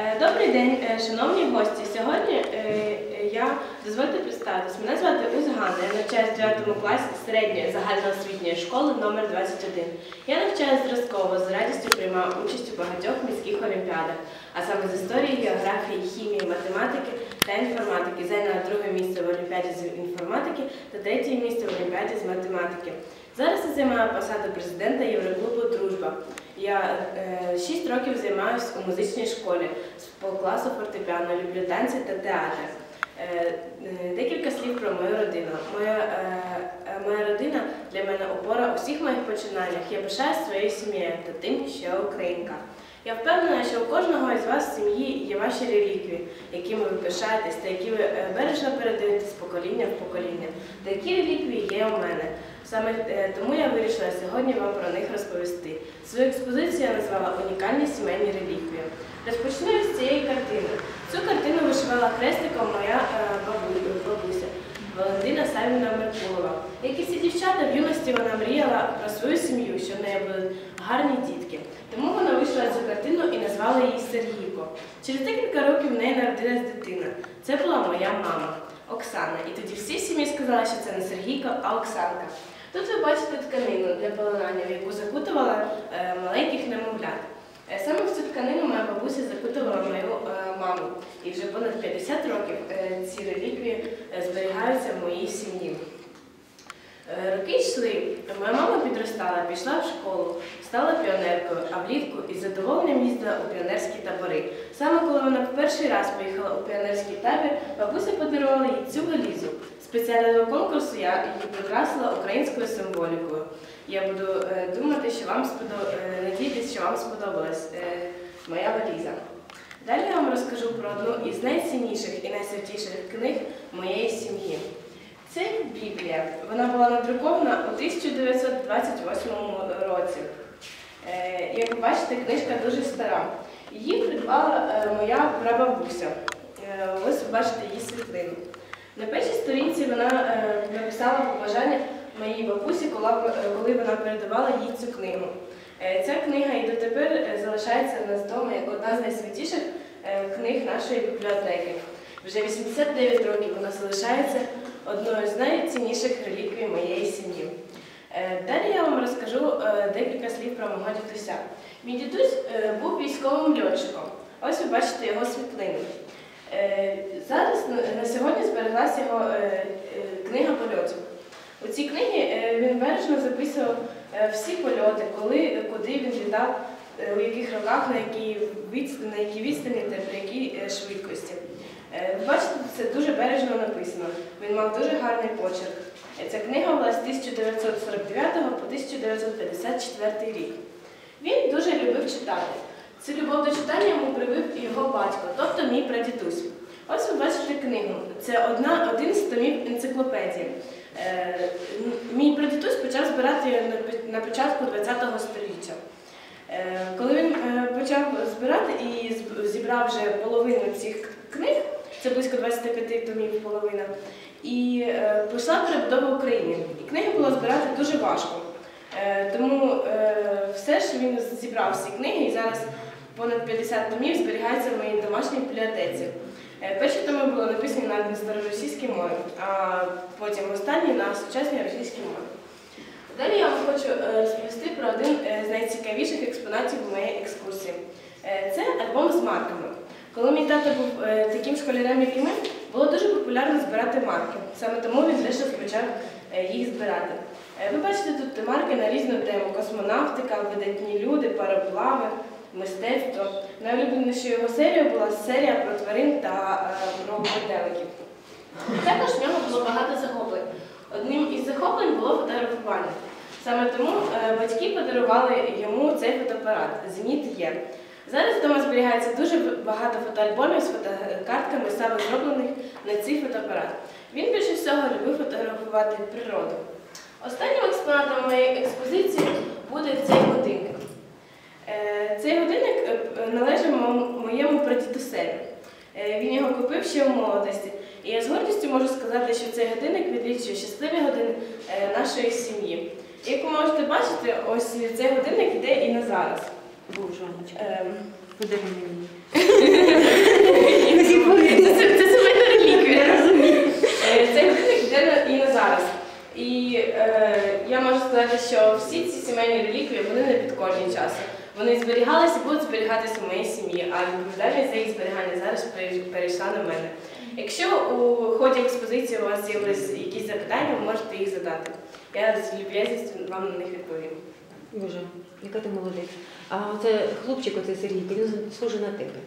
Е, Добрий день, е, шановні гості. Сьогодні е, я дозвольте представитись. Мене звати Уз Ганна. Я навчаюся в 9 класі середньої загальноосвітньої школи номер 21. Я навчаюся зразково, з радістю приймаю участь у багатьох міських олімпіадах, а саме з історії, географії, хімії, математики та інформатики. Зайняла друге місце в олімпіаді з інформатики та третє місце в олімпіаді з математики. Зараз я займаю посаду президента Євроклубу Дружба. Я е, 6 років займаюся у музичній школі з класу фортепіано, люблю танці та театр. Е, е, Декілька слів про мою родину. Моя, е, е, моя родина для мене опора у всіх моїх починаннях. Я пишаю своєю сім'єю та тим, що я українка. Я впевнена, що у кожного із вас в сім'ї є ваші реліквії, якими ви пишаєтесь та які ви е, бережно передаєте з покоління в покоління. Такі реліквії є у мене. Саме е, тому я вирішила сьогодні вам про них розповісти. Свою експозицію я назвала Унікальні сімейні реліквії. Розпочну з цієї картини. Цю картину вишивала хрестиком моя е, бабуся Валентина Савіна Меркулова. Як і всі дівчата, в юності вона мріяла про свою сім'ю, що в неї будуть гарні дітки. Тому вона вийшла цю картину і назвала її Сергійко. Через декілька років в неї народилась дитина. Це була моя мама Оксана. І тоді всі сім'ї сказали, що це не Сергійко, а Оксанка. Тут ви бачите тканину для полинання, в яку закутувала е, маленьких немовлят. Е, Саме в цю тканину моя бабуся закутувала мою е, маму. І вже понад 50 років ці реліквії зберігаються в моїй сім'ї. Роки йшли, моя мама підростала, пішла в школу, стала піонеркою, а влітку із задоволенням їздила у піонерські табори. Саме коли вона в перший раз поїхала у піонерський табір, бабуся подарувала їй цю валізу. Спеціально до конкурсу я її прикрасила українською символікою. Я буду е, думати, що вам сподоб... е, що вам сподобалась е, моя валіза. Далі я вам розкажу про одну із найцінніших і найсвятіших книг моєї сім'ї. Це Біблія. Вона була надрукована у 1928 році. Е, Як ви бачите, книжка дуже стара. Її придбала е, моя прабабуся. Е, Ось ви бачите її світлину. На першій сторінці вона написала побажання моїй бабусі, коли, вона передавала їй цю книгу. Ця книга і дотепер залишається в нас вдома як одна з найсвятіших книг нашої бібліотеки. Вже 89 років вона залишається одною з найцінніших реліквій моєї сім'ї. Е, Далі я вам розкажу е, декілька слів про мого дідуся. Мій дідусь е, був військовим льотчиком. Ось ви бачите його світлину. Зараз на- сьогодні збереглася його книга польотів. У цій книгі він бережно записував всі польоти, коли, куди він літав, у яких роках, на якій відстані, на якій відстані та при якій швидкості. Е, бачите, це дуже бережно написано. Він мав дуже гарний почерк. Е, Ця книга була з 1949 по 1954 рік. Він дуже любив читати. Цю любов до читання йому привив його батько, тобто мій прадідусь. Ось ви бачите книгу. Це одна, один з томів енциклопедії. Е, мій прадідусь почав збирати її на, на початку ХХ століття. Е, коли він е, почав збирати і зібрав вже половину цих книг, це близько 25 томів половина, і е, пішла перебудова України. І книги було збирати дуже важко. Е, тому е, все ж він зібрав всі книги і зараз понад 50 томів зберігається в моїй домашній бібліотеці. Е, Перші томи були написані на староросійській мові, а потім останні на сучасній російській мові. Далі я вам хочу е, розповісти про один е, з найцікавіших експонатів моєї екскурсії. Е, Це альбом з марками. Коли мій тато був е, таким школярем, як і ми, було дуже популярно збирати марки. Саме тому він теж розпочав е, їх збирати. Е, Ви бачите тут марки на різну тему: космонавтика, видатні люди, пароплави, мистецтво. Найулюбленішою його серією була серія про тварин та е, про метеликів. Також в нього було багато захоплень. Одним із захоплень було фотографування. Саме тому е, батьки подарували йому цей фотоапарат Зеніт Є. Зараз вдома зберігається дуже багато фотоальбомів з фотокартками, саме зроблених на цей фотоапарат. Він більше всього любив фотографувати природу. Останнім експонатом моєї експозиції буде цей годинник. Е, Цей годинник е, е, належав моєму прадідусеві. Він його купив ще в молодості. І я з гордістю можу сказати, що цей годинник відлічує щасливі години нашої сім'ї. Як ви можете бачити, ось цей годинник йде і на зараз був жовніч. Ем. Мені. Це саме реліквія, я розумію. Е, Цей будинок йде і на зараз. І е, я можу сказати, що всі ці сімейні реліквії вони не підкорні час. Вони зберігалися і будуть зберігатися в моїй сім'ї, а відповідальність за їх зберігання зараз перейшла на мене. Якщо у ході експозиції у вас з'явилися якісь запитання, ви можете їх задати. Я з люб'язністю вам на них відповім. Боже, яка ти молодець. А оце хлопчик, оцей Сергій, він схожий на тебе.